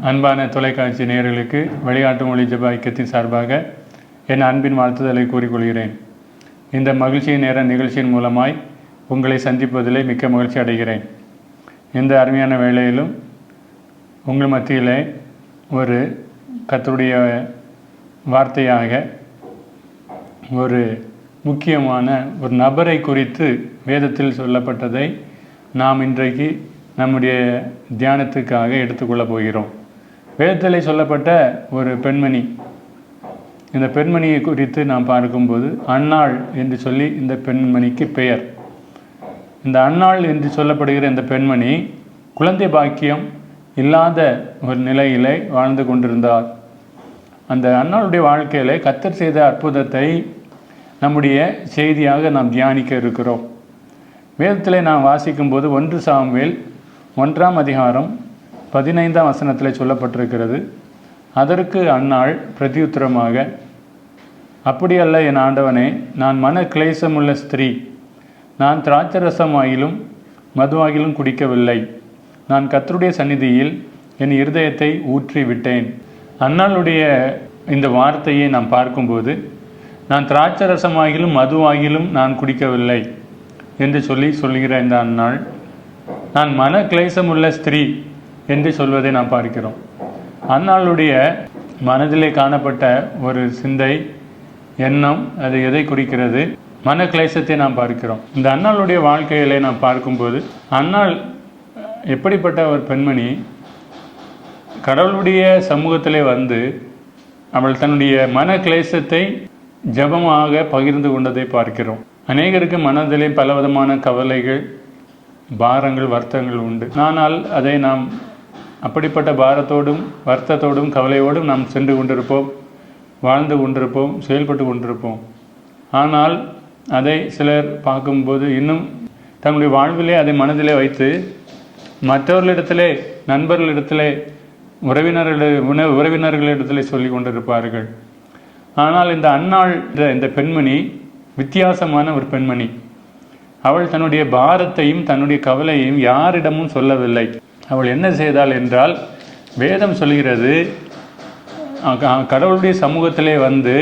அன்பான தொலைக்காட்சி நேயர்களுக்கு வழிகாட்டு மொழி ஜப ஐக்கியத்தின் சார்பாக என் அன்பின் வாழ்த்துதலை கூறிக்கொள்கிறேன். இந்த மகிழ்ச்சியின் நேர நிகழ்ச்சியின் மூலமாய் உங்களை சந்திப்பதிலே மிக்க மகிழ்ச்சி அடைகிறேன். இந்த அருமையான வேளையிலும் உங்கள் மத்தியிலே ஒரு கத்தருடைய வார்த்தையாக ஒரு முக்கியமான ஒரு நபரை குறித்து வேதத்தில் சொல்லப்பட்டதை நாம் இன்றைக்கு நம்முடைய தியானத்துக்காக எடுத்துக்கொள்ளப் போகிறோம். வேதத்தில் சொல்லப்பட்ட ஒரு பெண்மணி. இந்த பெண்மணியை குறித்து நாம் பார்க்கும்போது அன்னாள் என்று சொல்லி இந்த பெண்மணிக்கு பெயர். இந்த அன்னாள் என்று சொல்லப்படுகிற இந்த பெண்மணி குழந்தை பாக்கியம் இல்லாத ஒரு நிலையிலே வாழ்ந்து கொண்டிருந்தார். அந்த அன்னாளுடைய வாழ்க்கையில் கத்தர் செய்த அற்புதத்தை நம்முடைய செய்தியாக நாம் தியானிக்க இருக்கிறோம். வேதத்தில் நாம் வாசிக்கும்போது ஒன்று சாமுவேல் ஒன்றாம் அதிகாரம் பதினைந்தாம் வசனத்தில் சொல்லப்பட்டிருக்கிறது. அதற்கு அன்னாள் பிரதியுத்தரமாக அப்படியல்ல என் ஆண்டவனே நான் மன கிளேசமுள்ள ஸ்திரீ. நான் திராட்சரசமாயிலும் மதுவாகிலும் குடிக்கவில்லை. நான் கத்தருடைய சந்நிதியில் என் இருதயத்தை ஊற்றி விட்டேன் அன்னாளுடைய இந்த வார்த்தையை நாம் பார்க்கும்போது நான் திராட்சரசமாகிலும் மதுவாகிலும் நான் குடிக்கவில்லை என்று சொல்லி சொல்கிற இந்த அந்நாள் நான் மன கிளேசமுள்ள ஸ்திரீ என்று சொல்வதை நாம் பார்க்கிறோம். அந்நாளுடைய மனதிலே காணப்பட்ட ஒரு சிந்தை எண்ணம் அது எதை குறிக்கிறது? மன கிளேசத்தை நாம் பார்க்கிறோம். இந்த அண்ணாளுடைய வாழ்க்கையிலே நாம் பார்க்கும்போது அண்ணாள் எப்படிப்பட்ட ஒரு பெண்மணி கடவுளுடைய சமூகத்திலே வந்து அவள் தன்னுடைய மன கிளேசத்தை ஜபமாக பகிர்ந்து கொண்டதை பார்க்கிறோம். அநேகருக்கு மனதிலே பலவிதமான கவலைகள் பாரங்கள் வருத்தங்கள் உண்டு. ஆனால் அதை நாம் அப்படிப்பட்ட பாரத்தோடும் வருத்தத்தோடும் கவலையோடும் நாம் சென்று கொண்டிருப்போம் வாழ்ந்து கொண்டிருப்போம் செயல்பட்டு கொண்டிருப்போம். ஆனால் அதை சிலர் பார்க்கும்போது இன்னும் தங்களுடைய வாழ்விலே அதை மனதிலே வைத்து மற்றவர்களிடத்திலே நண்பர்களிடத்திலே உறவினர்களிட உண உறவினர்களிடத்திலே சொல்லி கொண்டிருப்பார்கள். ஆனால் இந்த அன்னாள் இந்த பெண்மணி வித்தியாசமான ஒரு பெண்மணி. அவள் தன்னுடைய பாரத்தையும் தன்னுடைய கவலையையும் யாரிடமும் சொல்லவில்லை. அவள் என்ன செய்தாள் என்றால் வேதம் சொல்கிறது கடவுளுடைய சமூகத்திலே வந்து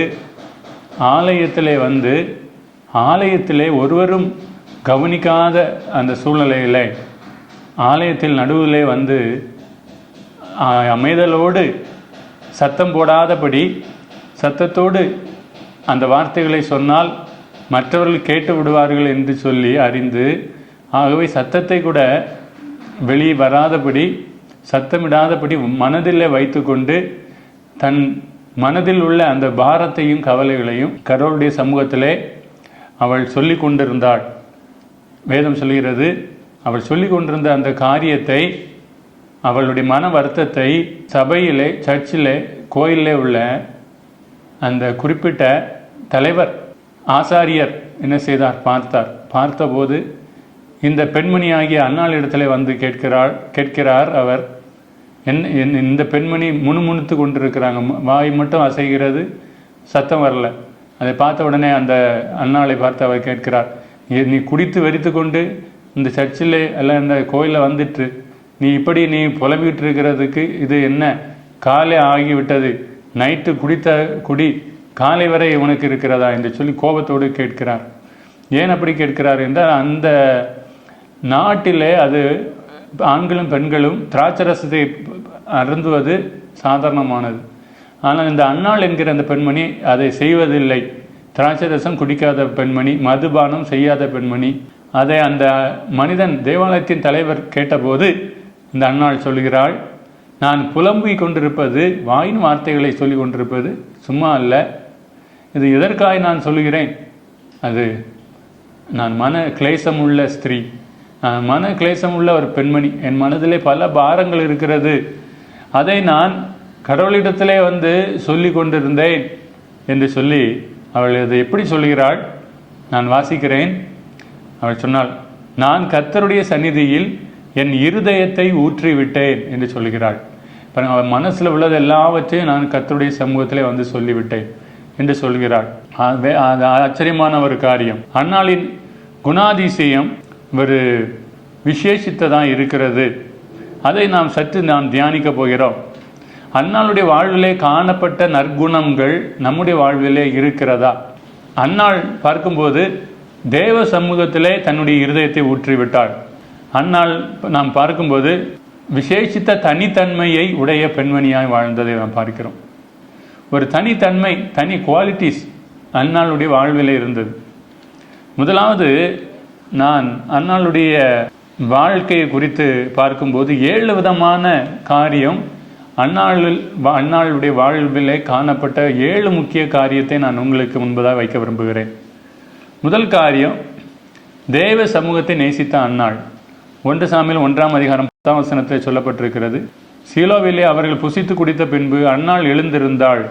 ஆலயத்திலே வந்து ஆலயத்திலே ஒருவரும் கவனிக்காத அந்த சூழ்நிலையிலே ஆலயத்தில் நடுவிலே வந்து அமைதலோடு சத்தம் போடாதபடி சத்தத்தோடு அந்த வார்த்தைகளை சொன்னால் மற்றவர்கள் கேட்டு விடுவார்கள் என்று சொல்லி அறிந்து ஆகவே சத்தத்தை கூட வெளியே வராதபடி சத்தமிடாதபடி மனதிலே வைத்துக்கொண்டு தன் மனதில் உள்ள அந்த பாரத்தையும் கவலைகளையும் கடவுளுடைய சமூகத்திலே அவள் சொல்லி கொண்டிருந்தாள். வேதம் சொல்கிறது அவள் சொல்லி கொண்டிருந்த அந்த காரியத்தை அவளுடைய மன வருத்தத்தை சபையிலே சர்ச்சிலே கோயிலே உள்ள அந்த குறிப்பிட்ட தலைவர் ஆசாரியர் என்ன செய்தார்? பார்த்தார். பார்த்தபோது இந்த பெண்மணியாகிய அன்னாளிடத்திலே வந்து கேட்கிறாள் கேட்கிறார் அவர். என் என் இந்த பெண்மணி முணுமுணுத்து கொண்டிருக்கிறாங்க. ம- வாய் மட்டும் அசைகிறது சத்தம் வரல. அதை பார்த்த உடனே அந்த அன்னாளை பார்த்து அவர் கேட்கிறார் "நீ- குடித்து வெறித்து கொண்டு இந்த சர்ச்சில் எல்லாம் இந்த கோயிலில் வந்துட்டு நீ இப்படி நீ புலம்பிகிட்டு இருக்கிறதுக்கு இது என்ன? காலை ஆகிவிட்டது. நைட்டு குடித்த குடி காலை வரை உனக்கு இருக்கிறதா என்று சொல்லி கோபத்தோடு கேட்கிறார். ஏன் அப்படி கேட்கிறார் என்றால் அந்த நாட்டிலே அது ஆண்களும் பெண்களும் திராட்சரசத்தை அருந்துவது சாதாரணமானது. ஆனால் இந்த அன்னாள் என்கிற அந்த பெண்மணி அதை செய்வதில்லை. திராட்சரசம் குடிக்காத பெண்மணி மதுபானம் செய்யாத பெண்மணி. அதை அந்த மனிதன் தேவாலயத்தின் தலைவர் கேட்டபோது இந்த அன்னாள் சொல்கிறாள் நான் புலம்பிக் கொண்டிருப்பது வாயின் வார்த்தைகளை சொல்லிக் கொண்டிருப்பது சும்மா அல்ல. இது எதற்காக நான் சொல்லுகிறேன்? அது நான் மன கிளேசமுள்ள ஸ்திரீ. நான் மன கிளேசமுள்ள ஒரு பெண்மணி. என் மனதிலே பல பாரங்கள் இருக்கிறது. அதை நான் கடவுளிடத்திலே வந்து சொல்லி கொண்டிருந்தேன் என்று சொல்லி அவள் அதை எப்படி சொல்கிறாள் நான் வாசிக்கிறேன். அவள் சொன்னாள் நான் கர்த்தருடைய சந்நிதியில் என் இருதயத்தை ஊற்றிவிட்டேன் என்று சொல்கிறாள் இப்போ அவள் மனசில் உள்ளது எல்லாவற்றையும் நான் கர்த்தருடைய சமூகத்திலே வந்து சொல்லிவிட்டேன். என்று சொல்கிறார். அது அது ஆச்சரியமான ஒரு காரியம். அன்னாளின் குணாதிசயம் ஒரு விசேஷித்ததான் இருக்கிறது. அதை நாம் சற்று நாம் தியானிக்க போகிறோம். அன்னாளுடைய வாழ்விலே காணப்பட்ட நற்குணங்கள் நம்முடைய வாழ்விலே இருக்கிறதா? அன்னாள் பார்க்கும்போது தேவ சமூகத்திலே தன்னுடைய இருதயத்தை ஊற்றிவிட்டாள் அன்னாள் நாம் பார்க்கும்போது விசேஷித்த தனித்தன்மையை உடைய பெண்மணியாய் வாழ்ந்ததை நாம் பார்க்கிறோம். ஒரு தனித்தன்மை தனி குவாலிட்டிஸ் அன்னாளுடைய வாழ்வில் இருந்தது. முதலாவது நான் அன்னாளுடைய வாழ்க்கையை குறித்து பார்க்கும்போது ஏழு விதமான காரியம் அன்னாளில் அன்னாளுடைய வாழ்விலே காணப்பட்ட ஏழு முக்கிய காரியத்தை நான் உங்களுக்கு முன்பதாக வைக்க விரும்புகிறேன். முதல் காரியம் தேவ சமூகத்தை நேசித்த அன்னாள். ஒன்று சாமியில் ஒன்றாம் அதிகாரம் பத்தாம் வசனத்தில் சொல்லப்பட்டிருக்கிறது. சீலோவிலே அவர்கள் புசித்து குடித்த பின்பு அன்னாள் எழுந்திருந்தாள்.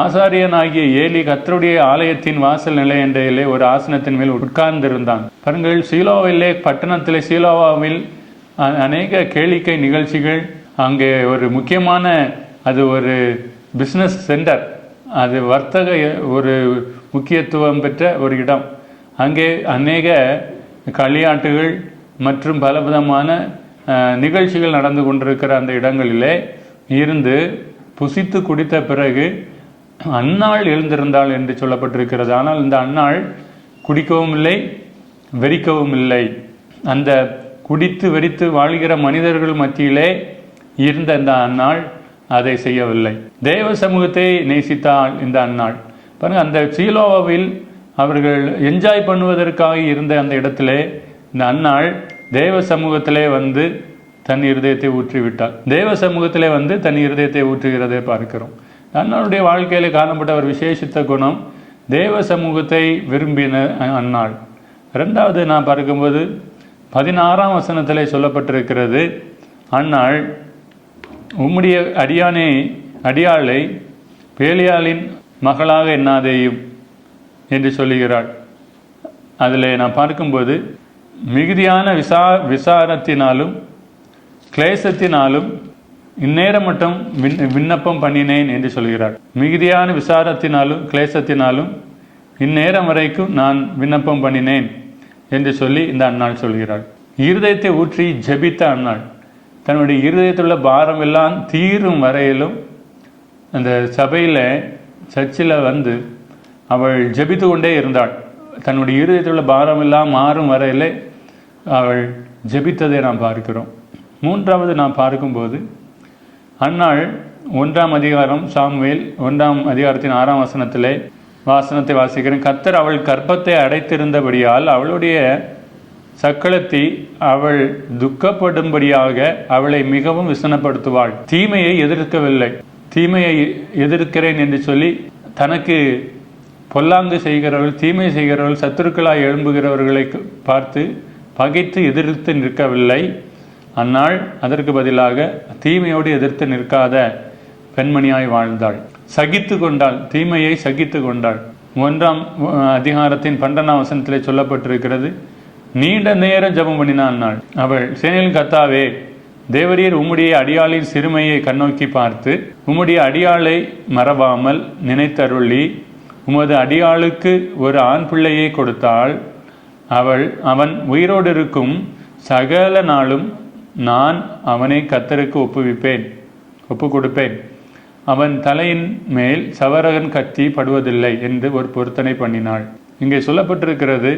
ஆசாரியனாகிய ஏலி கத்தருடைய ஆலயத்தின் வாசல் நிலையண்டையிலே ஒரு ஆசனத்தின் மேல் உட்கார்ந்திருந்தான். பாருங்கள் சீலோவிலே பட்டணத்திலே சீலோவாவில் அநேக கேளிக்கை நிகழ்ச்சிகள். அங்கே ஒரு முக்கியமான அது ஒரு பிஸ்னஸ் சென்டர் அது வர்த்தக ஒரு முக்கியத்துவம் பெற்ற ஒரு இடம். அங்கே அநேக களியாட்டுகள் மற்றும் பலவிதமான நிகழ்ச்சிகள் நடந்து கொண்டிருக்கிற அந்த இடங்களிலே இருந்து புசித்து குடித்த பிறகு அன்னாள் எழுந்திருந்தாள் என்று சொல்லப்பட்டிருக்கிறது. ஆனால் இந்த அன்னாள் குடிக்கவும் இல்லை வெறிக்கவும் இல்லை. அந்த குடித்து வெறித்து வாழ்கிற மனிதர்கள் மத்தியிலே இருந்த இந்த அன்னாள் அதை செய்யவில்லை. தேவ சமூகத்தை நேசித்தாள் இந்த அன்னாள். பாருங்க அந்த சீலோவாவில் அவர்கள் என்ஜாய் பண்ணுவதற்காக இருந்த அந்த இடத்திலே இந்த அன்னாள் தேவ சமூகத்திலே வந்து தன் இருதயத்தை ஊற்றிவிட்டார். தேவ சமூகத்திலே வந்து தன் இருதயத்தை ஊற்றுகிறதை பார்க்கிறோம். அண்ணனுடைய வாழ்க்கையில் காணப்பட்ட ஒரு விசேஷித்த குணம் தேவ சமூகத்தை விரும்பின அன்னாள் ரெண்டாவது நான் பார்க்கும்போது பதினாறாம் வசனத்தில் சொல்லப்பட்டிருக்கிறது அன்னாள் உம்முடைய அடியானே அடியாளை பேலியாளின் மகளாக எண்ணாதேயும் என்று சொல்லுகிறாள். அதில் நான் பார்க்கும்போது மிகுதியான விசா விசாரத்தினாலும் கிளேசத்தினாலும் இந்நேரம் மட்டும் விண் விண்ணப்பம் பண்ணினேன் என்று சொல்கிறாள் மிகுதியான விசாரத்தினாலும் கிளேசத்தினாலும் இந்நேரம் வரைக்கும் நான் விண்ணப்பம் பண்ணினேன் என்று சொல்லி இந்த அன்னாள் சொல்கிறாள். இருதயத்தை ஊற்றி ஜெபித்த அன்னாள் தன்னுடைய இருதயத்தில் உள்ள பாரம் எல்லாம் தீரும் வரையிலும் அந்த சபையில் சர்ச்சில் வந்து அவள் ஜெபித்து கொண்டே இருந்தாள். தன்னுடைய இருதயத்தில் உள்ள பாரம் எல்லாம் மாறும் வரையிலே அவள் ஜெபித்ததை நாம் பார்க்கிறோம். மூன்றாவது நாம் பார்க்கும்போது அன்னாள் ஒன்றாம் அதிகாரம் சாமுவேல் ஒன்றாம் அதிகாரத்தின் ஆறாம் வசனத்திலே வாசனத்தை வாசிக்கிறேன். கத்தர் அவள் கர்ப்பத்தை அடைத்திருந்தபடியால் அவளுடைய சக்களத்தி அவள் துக்கப்படும்படியாக அவளை மிகவும் விசனப்படுத்துவாள். தீமையை எதிர்க்கவில்லை. தீமையை எதிர்க்கிறேன் என்று சொல்லி தனக்கு பொல்லாங்கு செய்கிறவர்கள் தீமை செய்கிறவர்கள் சத்துருக்களாய் எழும்புகிறவர்களை பார்த்து பகைத்து எதிர்த்து நிற்கவில்லை. அந்நாள் அதற்கு பதிலாக தீமையோடு எதிர்த்து நிற்காத பெண்மணியாய் வாழ்ந்தாள். சகித்து கொண்டாள். தீமையை சகித்து கொண்டாள். ஒன்றாம் அதிகாரத்தின் பண்டனா வசனத்திலே சொல்லப்பட்டிருக்கிறது நீண்ட நேரம் ஜெபம் பண்ணினான் நாள் அவள் சேனையில் கத்தாவே தேவரீர் உம்முடைய அடியாளின் சிறுமையை கண்ணோக்கி பார்த்து உம்முடைய அடியாளை மறவாமல் நினைத்தருளி. உமது அடியாளுக்கு ஒரு ஆண் பிள்ளையை கொடுத்தாள். அவள் அவன் உயிரோடு இருக்கும் சகல நாளும் நான் அவனை கத்தருக்கு ஒப்புவிப்பேன் ஒப்பு கொடுப்பேன் அவன் தலையின் மேல் சவரகன் கத்தி படுவதில்லை என்று ஒரு பொருத்தனை பண்ணினாள். இங்கே சொல்லப்பட்டிருக்கிறது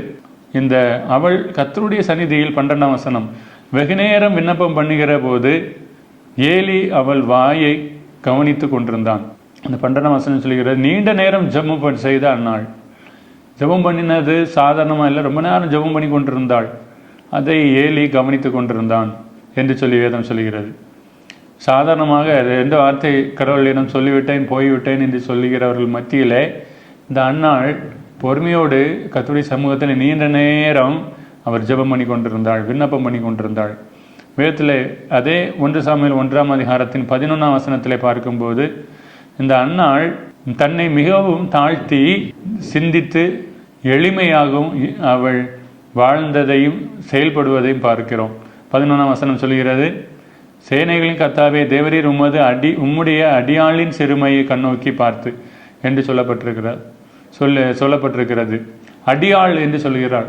இந்த அவள் கத்தருடைய சந்நிதியில் பன்னெண்டாம் வசனம் வெகுநேரம் விண்ணப்பம் பண்ணுகிற போது ஏலி அவள் வாயை கவனித்து கொண்டிருந்தான். அந்த பன்னெண்டாம் வசனம் சொல்கிறது நீண்ட நேரம் ஜம்மு செய்த அன்னாள் ஜெபம் பண்ணினது சாதாரணமாக இல்லை ரொம்ப நேரம் ஜெபம் பண்ணி கொண்டிருந்தாள். அதை ஏலி கவனித்து கொண்டிருந்தான் என்று சொல்லி வேதம் சொல்கிறது சாதாரணமாக ரெண்டு வார்த்தை கடவுளிடம் சொல்லிவிட்டேன் போய்விட்டேன் என்று சொல்லுகிறவர்கள் மத்தியிலே இந்த அன்னாள் பொறுமையோடு கத்துடைய சமூகத்தில் நீண்ட நேரம் அவர் ஜெபம் பண்ணி கொண்டிருந்தாள் விண்ணப்பம் பண்ணி கொண்டிருந்தாள். வேதத்தில் அதே ஒன்று சாமியில் ஒன்றாம் அதிகாரத்தின் பதினொன்றாம் வசனத்தில் பார்க்கும்போது இந்த அன்னாள் தன்னை மிகவும் தாழ்த்தி சிந்தித்து எளிமையாகவும் அவள் வாழ்ந்ததையும் செயல்படுவதையும் பார்க்கிறோம். பதினொன்றாம் வசனம் சொல்கிறது சேனைகளின் கத்தாவே தேவரீர் உமது அடி உம்முடைய அடியாளின் சிறுமையை கண்ணோக்கி பார்த்து என்று சொல்லப்பட்டிருக்கிறார். சொல்ல சொல்லப்பட்டிருக்கிறது. அடியாள் என்று சொல்கிறாள்.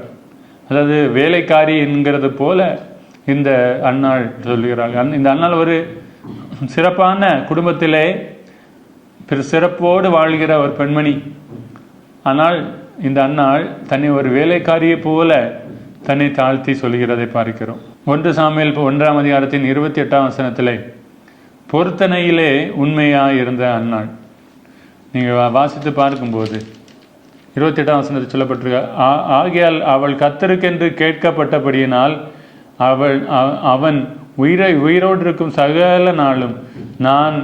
அதாவது வேலைக்காரி என்கிறது போல இந்த அன்னாள் சொல்கிறாள். அந்- இந்த அன்னாள் ஒரு சிறப்பான குடும்பத்திலே பிற சிறப்போடு வாழ்கிற ஒரு பெண்மணி. ஆனால் இந்த அன்னாள் தன்னை ஒரு வேலைக்காரியை போல தன்னை தாழ்த்தி சொல்கிறதை பார்க்கிறோம். ஒன்று சாமியல் ஒன்றாம் அதிகாரத்தின் இருபத்தி எட்டாம் வசனத்திலே பொருத்தனையிலே உண்மையாக இருந்த அன்னாள். நீங்கள் வாசித்து பார்க்கும்போது இருபத்தி எட்டாம் வசனத்தில் சொல்லப்பட்டிருக்க "ஆ- ஆகையால் அவள் கத்தருக்கென்று கேட்கப்பட்டபடியினால் அவள் அவன் உயிரை உயிரோடு இருக்கும் சகல நாளும் நான்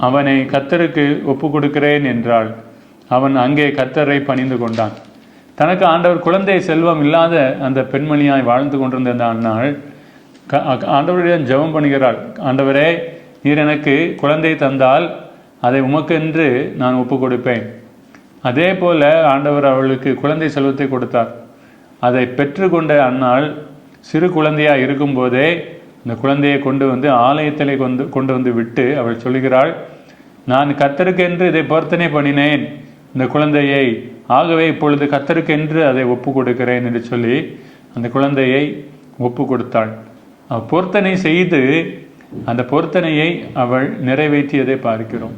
அவனை கத்தருக்கு ஒப்பு கொடுக்கிறேன் என்றாள். அவன் அங்கே கத்தரை பணிந்து கொண்டான். தனக்கு ஆண்டவர் குழந்தை செல்வம் இல்லாத அந்த பெண்மணியாய் வாழ்ந்து கொண்டிருந்த அந்த அன்னாள் க- ஆண்டவரிடம் ஜெபம் பண்ணுகிறாள். ஆண்டவரே நீர் எனக்கு குழந்தை தந்தால் அதை உமக்கென்று நான் ஒப்பு கொடுப்பேன் அதே போல ஆண்டவர் அவளுக்கு குழந்தை செல்வத்தை கொடுத்தார். அதை பெற்றுக்கொண்ட அன்னாள் சிறு குழந்தையாக இருக்கும்போதே இந்த குழந்தையை கொண்டு வந்து ஆலயத்திலே கொண்டு கொண்டு வந்து விட்டு அவள் சொல்கிறாள் நான் கத்தருக்கென்று இதை பொருத்தனை பண்ணினேன். இந்த குழந்தையை ஆகவே இப்பொழுது கத்தருக்கென்று அதை ஒப்பு கொடுக்கிறேன் என்று சொல்லி அந்த குழந்தையை ஒப்பு கொடுத்தாள். அவள் பொருத்தனை செய்து அந்த பொருத்தனையை அவள் நிறைவேற்றியதை பார்க்கிறோம்.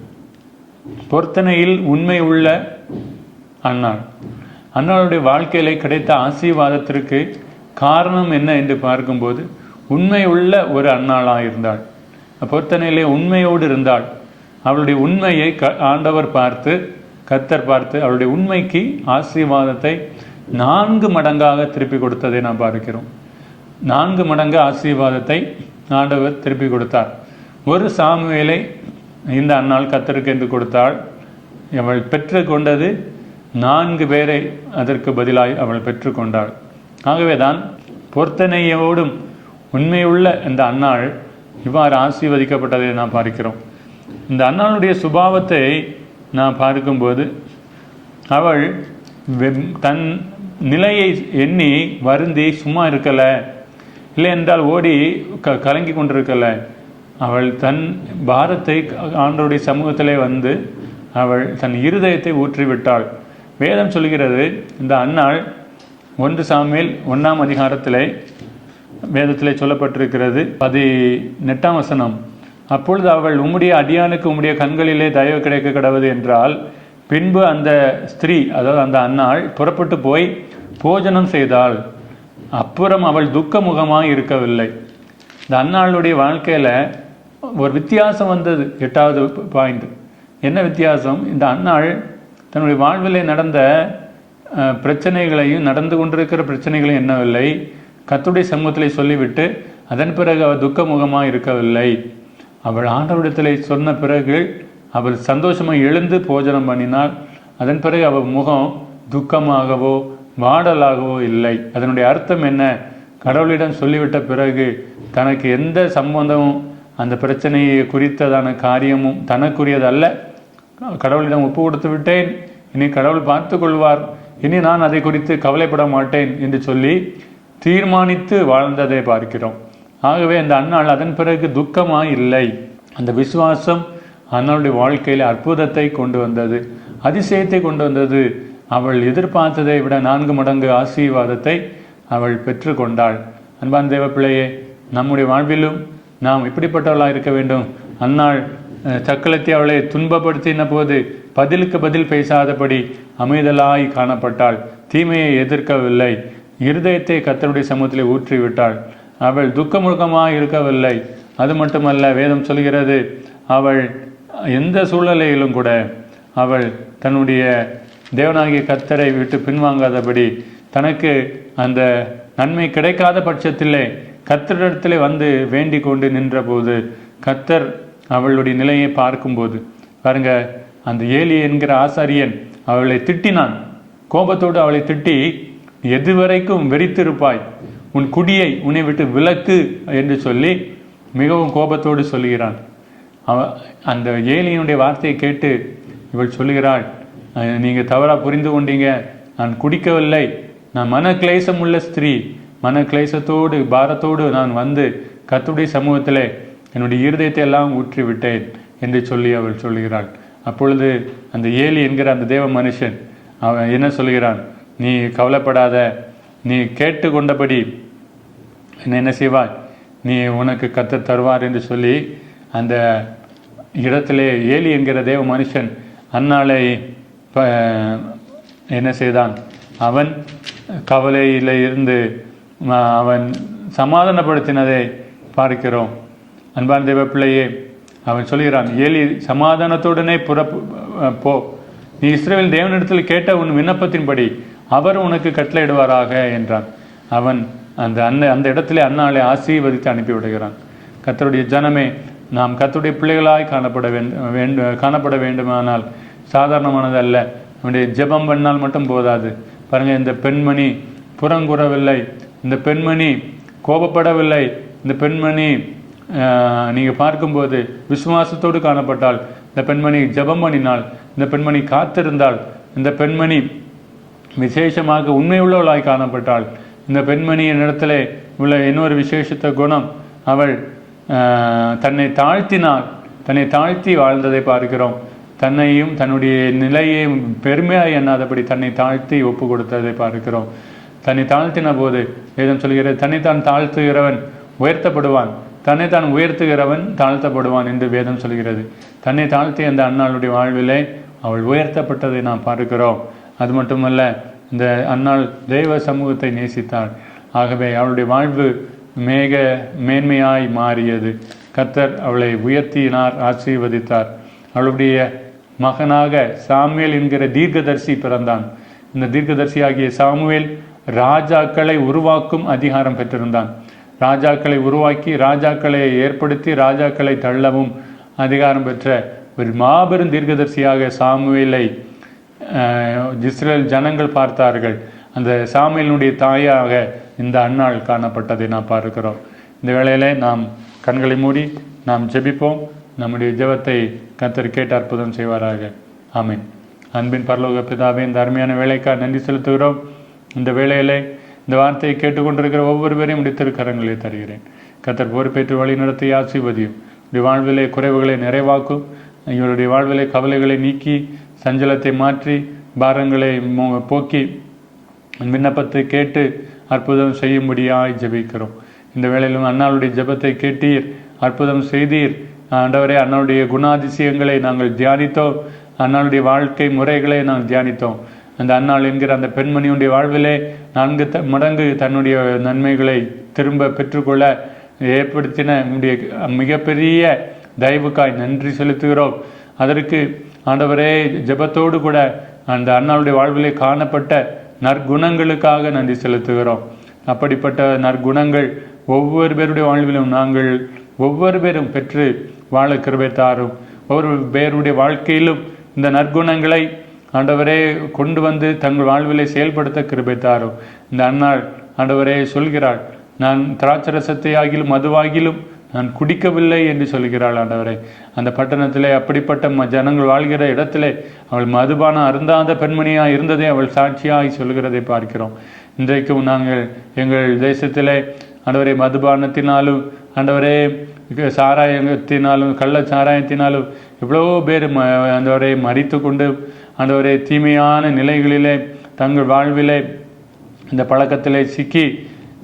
பொருத்தனையில் உண்மை உள்ள அன்னாள். அன்னாளுடைய வாழ்க்கையில கிடைத்த ஆசீர்வாதத்திற்கு காரணம் என்ன என்று பார்க்கும்போது உண்மை உள்ள ஒரு அன்னாளாக இருந்தாள். பொருத்தனையிலே உண்மையோடு இருந்தாள். அவளுடைய உண்மையை க ஆண்டவர் பார்த்து கத்தர் பார்த்து அவளுடைய உண்மைக்கு ஆசீர்வாதத்தை நான்கு மடங்காக திருப்பி கொடுத்ததை நாம் பார்க்கிறோம். நான்கு மடங்கு ஆசீர்வாதத்தை ஆண்டவர் திருப்பி கொடுத்தார். ஒரு சாமுவேலை இந்த அன்னாள் கத்தருக்கு என்று கொடுத்தாள். அவள் பெற்றுக்கொண்டது நான்கு பேரை அதற்கு பதிலாய் அவள் பெற்றுக்கொண்டாள். ஆகவே தான் பொருத்தனையோடும் உண்மையுள்ள இந்த அன்னாள் இவ்வாறு ஆசீர்வதிக்கப்பட்டதை நாம் பார்க்கிறோம். இந்த அன்னாளுடைய சுபாவத்தை நான் பார்க்கும்போது அவள் தன் நிலையை எண்ணி வருந்தி சும்மா இருக்கலை இல்லை என்றால் ஓடி க கலங்கி கொண்டிருக்கலை. அவள் தன் பாரத்தை ஆண்டவருடைய சமூகத்திலே வந்து அவள் தன் இருதயத்தை ஊற்றிவிட்டாள். வேதம் சொல்கிறது இந்த அன்னாள் ஒன்று சாமியில் ஒன்றாம் அதிகாரத்திலே வேதத்திலே சொல்லப்பட்டிருக்கிறது பதினெட்டாம் வசனம். அப்பொழுது அவள் உம்முடைய அடியானுக்கு உம்முடைய கண்களிலே தயவு கிடைக்க கிடவது என்றால் பின்பு அந்த ஸ்திரீ அதாவது அந்த அன்னாள் புறப்பட்டு போய் போஜனம் செய்தாள். அப்புறம் அவள் துக்க முகமாக இருக்கவில்லை. இந்த அன்னாளுடைய வாழ்க்கையில் ஒரு வித்தியாசம் வந்தது. எட்டாவது பாயிண்ட். என்ன வித்தியாசம்? இந்த அன்னாள் தன்னுடைய வாழ்விலே நடந்த பிரச்சனைகளையும் நடந்து கொண்டிருக்கிற பிரச்சனைகளையும் என்னவில்லை கத்துடைய சமூகத்தில் சொல்லிவிட்டு அதன் பிறகு அவள் துக்க முகமாக இருக்கவில்லை. அவள் ஆண்டவரிடத்தில் சொன்ன பிறகு அவள் சந்தோஷமாக எழுந்து போஜனம் பண்ணினாள் அதன் பிறகு அவள் முகம் துக்கமாகவோ வாடலாகவோ இல்லை. அதனுடைய அர்த்தம் என்ன? கடவுளிடம் சொல்லிவிட்ட பிறகு தனக்கு எந்த சம்பந்தமும் அந்த பிரச்சனையை குறித்ததான காரியமும் தனக்குரியதல்ல. கடவுளிடம் ஒப்பு கொடுத்து விட்டேன். இனி கடவுள் பார்த்து கொள்வார் இனி நான் அதை குறித்து கவலைப்பட மாட்டேன் என்று சொல்லி தீர்மானித்து வாழ்ந்ததை பார்க்கிறோம். ஆகவே அந்த அன்னாள் அதன் பிறகு துக்கமாய் இல்லை அந்த விசுவாசம் அன்னாளுடைய வாழ்க்கையில் அற்புதத்தை கொண்டு வந்தது. அதிசயத்தை கொண்டு வந்தது. அவள் எதிர்பார்த்ததை விட நான்கு மடங்கு ஆசீர்வாதத்தை அவள் பெற்றுக்கொண்டாள் அன்பான் தேவ பிள்ளையே நம்முடைய வாழ்விலும் நாம் இப்படிப்பட்டவளாக இருக்க வேண்டும்? அன்னாள் அஹ், சக்களத்தை அவளை துன்பப்படுத்தின போது பதிலுக்கு பதில் பேசாதபடி அமைதலாய் காணப்பட்டாள். தீமையை எதிர்க்கவில்லை. இருதயத்தை கத்தருடைய சமூகத்திலே ஊற்றிவிட்டாள். அவள் துக்கமுழுக்கமாக இருக்கவில்லை. அது மட்டுமல்ல வேதம் சொல்கிறது அவள் எந்த சூழ்நிலையிலும் கூட அவள் தன்னுடைய தேவனாகிய கத்தரை விட்டு பின்வாங்காதபடி தனக்கு அந்த நன்மை கிடைக்காத பட்சத்திலே கத்தரிடத்திலே வந்து வேண்டிக் கொண்டு நின்றபோது கத்தர் அவளுடைய நிலையை பார்க்கும்போது பாருங்க அந்த ஏலி என்கிற ஆசாரியன் அவளை திட்டினான். கோபத்தோடு அவளை திட்டி எதுவரைக்கும் வெறித்திருப்பாய்? உன் குடியை உன்னை விட்டு விலக்கு என்று சொல்லி மிகவும் கோபத்தோடு சொல்லுகிறான். அவ அந்த ஏலியனுடைய வார்த்தையை கேட்டு இவள் சொல்லுகிறாள் நீங்கள் தவறாக தவறா புரிந்து கொண்டீங்க. நான் குடிக்கவில்லை. நான் மன கிளேசம் உள்ள ஸ்திரீ. மன கிளேசத்தோடு பாரத்தோடு நான் வந்து கத்துடைய சமூகத்தில் என்னுடைய இருதயத்தை எல்லாம் ஊற்றி விட்டேன் என்று சொல்லி அவள் சொல்லுகிறாள். அப்பொழுது அந்த ஏலி என்கிற அந்த தேவ மனுஷன் அவன் என்ன சொல்கிறான் நீ கவலைப்படாத. நீ கேட்டு கொண்டபடி என்ன செய்வாய்? நீ உனக்கு கற்று தருவார் என்று சொல்லி அந்த இடத்திலே ஏலி என்கிற தேவ மனுஷன் அன்னாளை ப- என்ன செய்தான்? அவன் கவலையில் இருந்து அவன் சமாதானப்படுத்தினதை பார்க்கிறோம். அன்பான் தேவ பிள்ளையே அவன் சொல்கிறான் ஏலி சமாதானத்துடனே புறப்பு போ. நீ இஸ்ரவேல் தேவனிடத்தில் கேட்ட உன் விண்ணப்பத்தின்படி அவர் உனக்கு கட்டளையிடுவாராக என்றான். அவன் அந்த அந்த அந்த இடத்திலே அன்னாளை ஆசீர்வதித்து அனுப்பிவிடுகிறான் கத்தருடைய ஜனமே நாம் கத்தருடைய பிள்ளைகளாய் காணப்பட வேண்டும் காணப்பட வேண்டுமானால் சாதாரணமானது அல்ல. அவனுடைய ஜெபம் பண்ணால் மட்டும் போதாது. பாருங்கள் இந்த பெண்மணி புறங்குறவில்லை. இந்த பெண்மணி கோபப்படவில்லை. இந்த பெண்மணி நீங்கள் பார்க்கும்போது விசுவாசத்தோடு காணப்பட்டால் இந்த பெண்மணி ஜெபம் பண்ணினாள் இந்த பெண்மணி காத்திருந்தாள் இந்த பெண்மணி விசேஷமாக உண்மையுள்ளவளாய் காணப்பட்டாள். இந்த பெண்மணியின் இடத்துல உள்ள இன்னொரு விசேஷத்த குணம் அவள் ஆஹ், தன்னை தாழ்த்தினாள். தன்னை தாழ்த்தி வாழ்ந்ததை பார்க்கிறோம். தன்னையும் தன்னுடைய நிலையையும் பெருமையாய் எண்ணாதபடி தன்னை தாழ்த்தி ஒப்பு கொடுத்ததை பார்க்கிறோம். தன்னை தாழ்த்தின போது வேதம் சொல்கிறது தன்னைத்தான் தாழ்த்துகிறவன் உயர்த்தப்படுவான். தன்னை தான் உயர்த்துகிறவன் தாழ்த்தப்படுவான் என்று வேதம் சொல்கிறது. தன்னை தாழ்த்தி அந்த அண்ணாளுடைய வாழ்விலே அவள் உயர்த்தப்பட்டதை நாம் பார்க்கிறோம். அது மட்டுமல்ல இந்த அன்னாள் தெய்வ சமூகத்தை நேசித்தாள். ஆகவே அவளுடைய வாழ்வு மேக மேன்மையாய் மாறியது. கர்த்தர் அவளை உயர்த்தினார் ஆசீர்வதித்தார். அவளுடைய மகனாக சாமுவேல் என்கிற தீர்க்கதரிசி பிறந்தான். இந்த தீர்க்கதரிசியாகிய சாமுவேல் ராஜாக்களை உருவாக்கும் அதிகாரம் பெற்றிருந்தான். ராஜாக்களை உருவாக்கி ராஜாக்களை ஏற்படுத்தி ராஜாக்களை தள்ளவும் அதிகாரம் பெற்ற ஒரு மாபெரும் தீர்க்கதர்சியாக சாமுவேலை இஸ்ரேல் ஜனங்கள் பார்த்தார்கள். அந்த சாமுவேலினுடைய தாயாக இந்த அன்னாள் காணப்பட்டதை நாம் பார்க்கிறோம். இந்த வேளையில் நாம் கண்களை மூடி நாம் ஜெபிப்போம். நம்முடைய ஜெபத்தை கத்தர் கேட்டு அற்புதம் செய்வாராக. ஆமீன். அன்பின் பரலோக பிதாவே இந்த அருமையான வேலைக்காக நன்றி செலுத்துகிறோம். இந்த வேளையிலே இந்த வார்த்தையை கேட்டுக்கொண்டிருக்கிற ஒவ்வொரு பேரையும் உடைய திருக்கரங்களை தருகிறேன். கத்தர் பொறுப்பேற்று வழி நடத்தி ஆசிர்வதியும். உடைய வாழ்விலே குறைவுகளை நிறைவாக்கும். இவருடைய வாழ்விலே கவலைகளை நீக்கி சஞ்சலத்தை மாற்றி பாரங்களை போக்கி விண்ணப்பத்தை கேட்டு அற்புதம் செய்யும்படியாய் ஜெபிக்கிறோம். இந்த வேளையிலும் அண்ணாளுடைய ஜெபத்தை கேட்டீர் அற்புதம் செய்தீர். ஆண்டவரே அண்ணனுடைய குணாதிசயங்களை நாங்கள் தியானித்தோம். அண்ணாளுடைய வாழ்க்கை முறைகளை நாங்கள் தியானித்தோம். அந்த அண்ணாள் என்கிற அந்த பெண்மணியுடைய வாழ்விலே நான்கு த மடங்கு தன்னுடைய நன்மைகளை திரும்ப பெற்றுக்கொள்ள ஏற்படுத்தின உடைய மிகப்பெரிய தயவுக்காய் நன்றி செலுத்துகிறோம். அதற்கு ஆண்டவரே ஜெபத்தோடு கூட அந்த அண்ணாளுடைய வாழ்விலே காணப்பட்ட நற்குணங்களுக்காக நன்றி செலுத்துகிறோம். அப்படிப்பட்ட நற்குணங்கள் ஒவ்வொரு பேருடைய வாழ்விலும் நாங்கள் ஒவ்வொரு பேரும் பெற்று வாழ கிருபை தாரும். ஒவ்வொரு பேருடைய வாழ்க்கையிலும் இந்த நற்குணங்களை ஆண்டவரே கொண்டு வந்து தங்கள் வாழ்விலை செயல்படுத்த கிருபை தாரும். இந்த அன்னாள் ஆண்டவரே சொல்கிறாள் நான் திராட்சரசத்தை ஆகிலும் மதுவாகிலும் நான் குடிக்கவில்லை என்று சொல்கிறாள் ஆண்டவரே. அந்த பட்டணத்திலே அப்படிப்பட்ட ம- ஜனங்கள் வாழ்கிற இடத்திலே அவள் மதுபானம் அருந்தாத பெண்மணியாக இருந்ததை அவள் சாட்சியாய் சொல்கிறதை பார்க்கிறோம். இன்றைக்கும் நாங்கள் எங்கள் தேசத்திலே ஆண்டவரே மதுபானத்தினாலும் ஆண்டவரே சாராயத்தினாலும் கள்ள சாராயத்தினாலும் எவ்வளோ பேர் ம ஆண்டவரை மறித்து கொண்டு ஆண்டவரே தீமையான நிலைகளிலே தங்கள் வாழ்விலே இந்த பழக்கத்திலே சிக்கி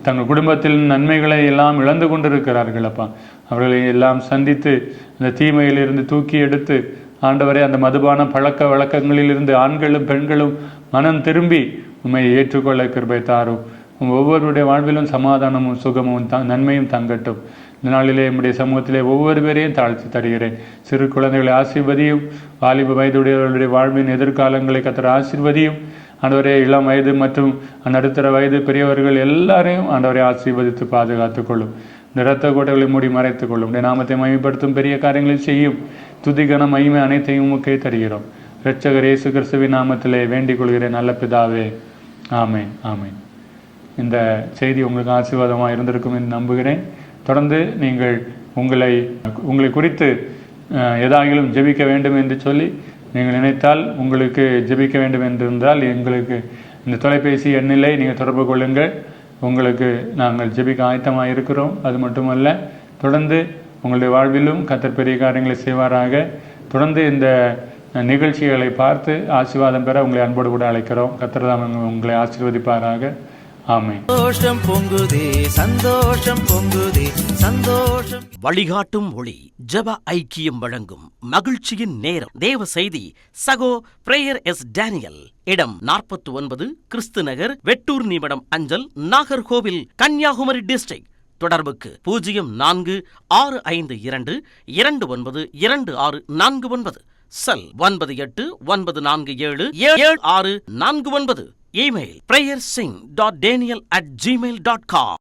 தங்கள் குடும்பத்தில் நன்மைகளை எல்லாம் இழந்து கொண்டிருக்கிறார்கள் அப்பா. அவர்களை எல்லாம் சந்தித்து அந்த தீமையிலிருந்து தூக்கி எடுத்து ஆண்டவரை அந்த மதுபான பழக்க வழக்கங்களிலிருந்து ஆண்களும் பெண்களும் மனம் திரும்பி உண்மை ஏற்றுக்கொள்ள கிருபை தாரும். ஒவ்வொருடைய ஒவ்வொருவருடைய வாழ்விலும் சமாதானமும் சுகமும் த நன்மையும் தங்கட்டும். இந்த நாளிலே நம்முடைய சமூகத்திலே ஒவ்வொரு பேரையும் தாழ்த்தி தருகிறேன். சிறு குழந்தைகளை ஆசிர்வதியும் வாலிப வயதுடையவர்களுடைய வாழ்வின் எதிர்காலங்களை கத்துற ஆசிர்வதியும் ஆண்டவரே இளம் வயது மற்றும் நடுத்தர வயது பெரியவர்கள் எல்லாரையும் ஆண்டவரை ஆசீர்வதித்து பாதுகாத்துக் கொள்ளும் இந்த இரத்த கோட்டைகளை மூடி மறைத்துக் கொள்ளும் உடைய நாமத்தை மகிமைப்படுத்தும் பெரிய காரியங்களை செய்யும் துதிகன மகிமை அனைத்தையும் உமக்கே தருகிறோம். இரட்சகர் இயேசு கிறிஸ்துவின் நாமத்திலே வேண்டிக் கொள்கிறேன். நல்ல பிதாவே. ஆமேன் ஆமேன். இந்த செய்தி உங்களுக்கு ஆசீர்வாதமாக இருந்திருக்கும் என்று நம்புகிறேன். தொடர்ந்து நீங்கள் உங்களை உங்களை குறித்து அஹ், எதாகிலும் ஜெபிக்க வேண்டும் என்று சொல்லி நீங்கள் நினைத்தால் உங்களுக்கு ஜெபிக்க வேண்டும் என்றிருந்தால் எங்களுக்கு இந்த தொலைபேசி எண்ணிலை நீங்கள் தொடர்பு கொள்ளுங்கள். உங்களுக்கு நாங்கள் ஜெபிக்க ஆயத்தமாக இருக்கிறோம். அது மட்டுமல்ல தொடர்ந்து உங்களுடைய வாழ்விலும் கத்தர் பெரிய காரியங்களை செய்வாராக. தொடர்ந்து இந்த நிகழ்ச்சிகளை பார்த்து ஆசீர்வாதம் பெற உங்களை அன்போடு கூட அழைக்கிறோம். கத்தர் உங்களை ஆசீர்வதிப்பாராக. சந்தோஷம் பொங்குதே சந்தோஷம் பொங்குதே சந்தோஷம். வழிகாட்டும் ஒளி ஜெப ஐக்கியம் வழங்கும் மகிழ்ச்சியின் நேரம். தேவ செய்தி சகோ பிரேயர் எஸ் டேனியல். இடம் நாற்பத்தி ஒன்பது கிறிஸ்து நகர் வெட்டூர் நிமிடம் அஞ்சல் நாகர்கோவில் கன்னியாகுமரி டிஸ்ட்ரிக்ட் தொடர்புக்கு பூஜ்ஜியம் நான்கு ஆறு ஐந்து இரண்டு இரண்டு ஒன்பது இரண்டு ஆறு நான்கு ஒன்பது. செல் ஒன்பது எட்டு ஒன்பது நான்கு ஏழு ஏழு ஆறு நான்கு ஒன்பது. Email prayer Singh dot Daniel at Gmail dot com